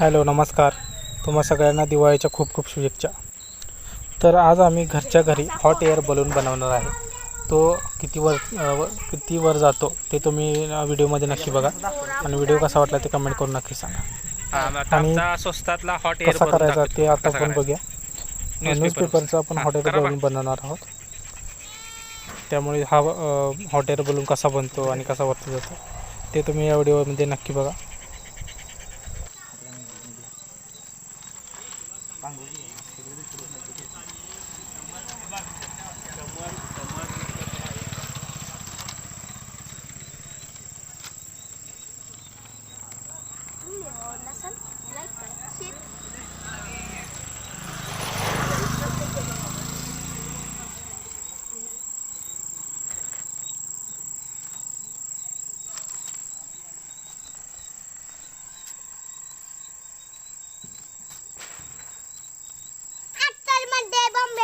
Hello नमस्कार. तुम्हा सगळ्यांना दिवाळीच्या खूप खूप शुभेच्छा. तर आज आम्ही घरच्या घरी हॉट एअर बलून बनवणार आहे. तो किती वर किती वर जातो ते तुम्ही व्हिडिओमध्ये नक्की बघा. आणि व्हिडिओ कसा वाटला ते कमेंट करून नक्की सांगा. आता आणि स्वस्तातला हॉट एअर कसा करायचा ते आता आपण? बघूया. न्यूजपेपरचा आपण हॉट एअर बलून बनवणार आहोत. त्यामुळे हा हॉट एअर बलून कसा बनतो आणि कसा वरती जातो ते तुम्ही या व्हिडिओमध्ये नक्की बघा. ฟังดูดีนะ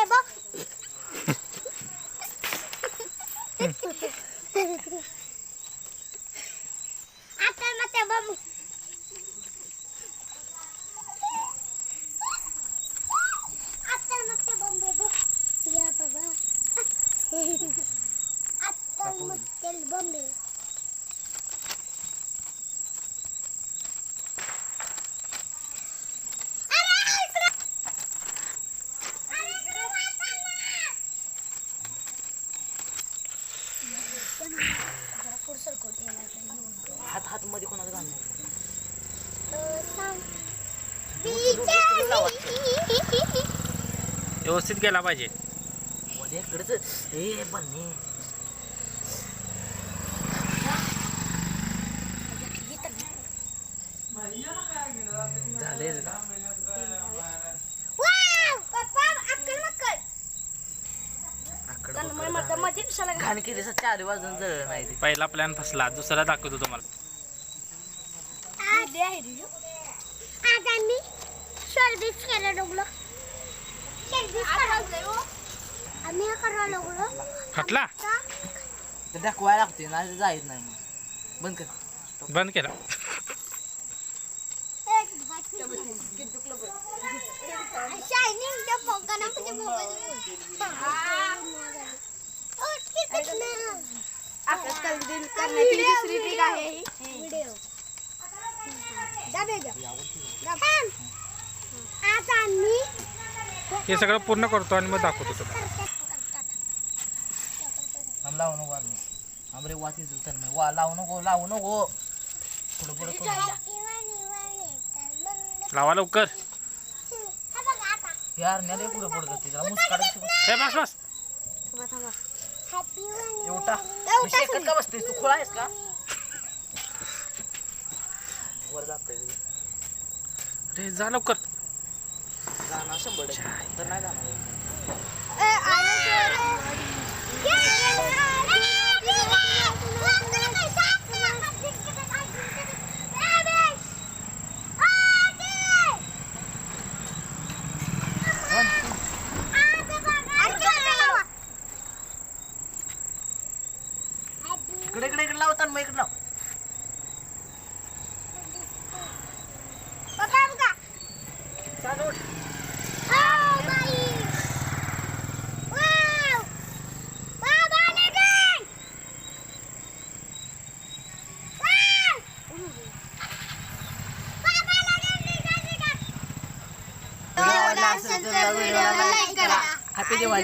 बॉम्बे बॉ आता मध्ये बॉम्बे आता मध्ये बॉम्बे बॉ या बाबा आता मध्ये बॉम्बे हात हात मध्ये कोणाचं घालणार व्यवस्थित गेला पाहिजे. मध्ये इकडच ए बन्ने. घाण केली चार वाजून जळ नाही ते. पहिला प्लॅन फसला. दुसरा दाखवतो तुम्हाला. आज आम्ही सर्विस करायला लागलो. सर्विस करायला आम्ही हे करायला लागलो. दाखवायला लागते ना जायत नाही मग. बंद कर. बंद केला. शायनिंग त्या पोकाना म्हणजे करण्याची दुसरी ट्रिक आहे. व्हिडिओ आज आम्ही हे सगळं पूर्ण करतो आणि मग दाखवतो तुम्हाला. आम लावू नको आम्ही. आमरे नाही वा लावू नको लावू नको. पुढं पुढं करू लावा लवकर. यार नेले पुढं पुढं करते जरा मुस्काड हे बस बस. एवटा मी शेकत का बसतेस तू खोळा आहेस का? वर जातोय अरे जा लवकर. जाणार शंभर टक्के. तर नाही जाणार. इकडे इकडे इकडे लावतात मग इकडे लाव. हॅपी दिवाळी